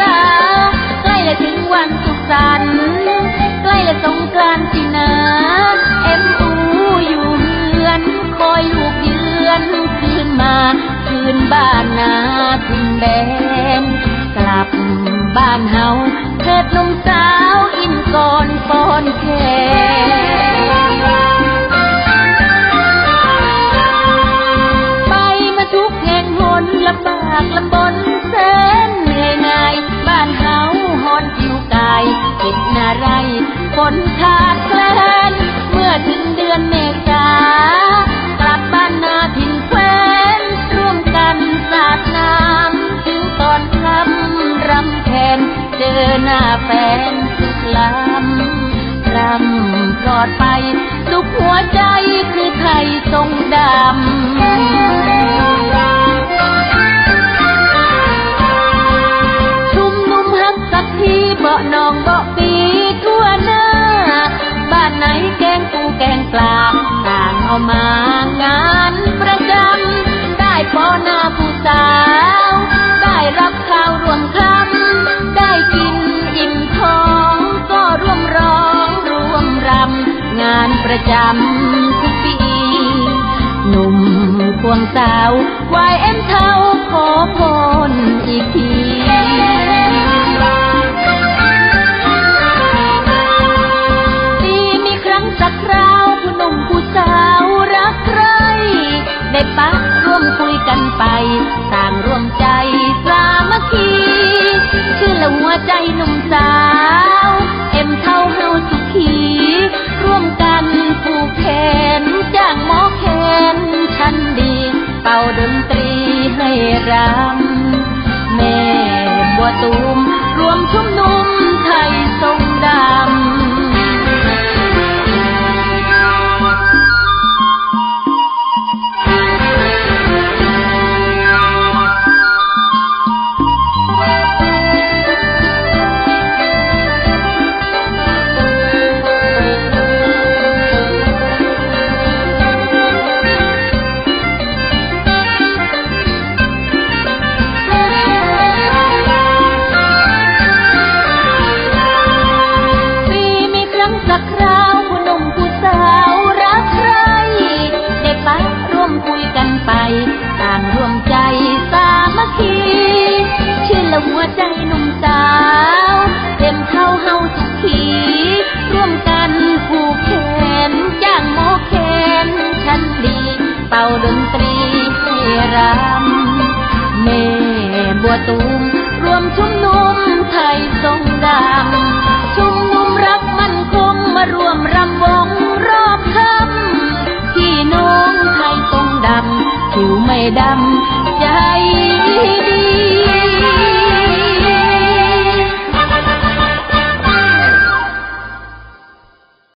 ษา ใกล้และถึงวันสุขสันต์ใกล้และสงกรานต์สินะเอ็มอูอยู่เฮือน คอยลูกเดือนคืนมา คืนบ้านนาคืนแดนกลับบ้านเฮาเพิดนุ่มสาวอินก่อนป้อนแขน ฝนขาดแคลนเมื่อถึงเดือนเมษากลับบ้านนาถิ่นแควนร่วมกันสาดน้ำถึงตอนค่ำรำแคนเจอหน้าแฟนสุดลำรำปลอดไปสุขหัวใจคือไทยทรงดำ ประจำทุกปี หนุ่มควงสาววายเอ็มเท่าขอพรอีกทีปีมีครั้งสักคราวผู้หนุ่มผู้สาวรักใคร ได้ปะร่วมคุยกันไป ต่างร่วมใจสามัคคี ชื่อละหัวใจหนุ่ม รำแม่บัวตูมรวมชุมนุม คุยกันไป ต่างร่วมใจสามัคคีชื่อละหัวใจหนุ่มสาว เต็มเท่าเฮาสุขีร่วมกันผูกแขนจ้างหมอแคนชันดี เป่าดนตรีให้รำแม่บัวตูมรวมชุมนุมไทยทรงดำ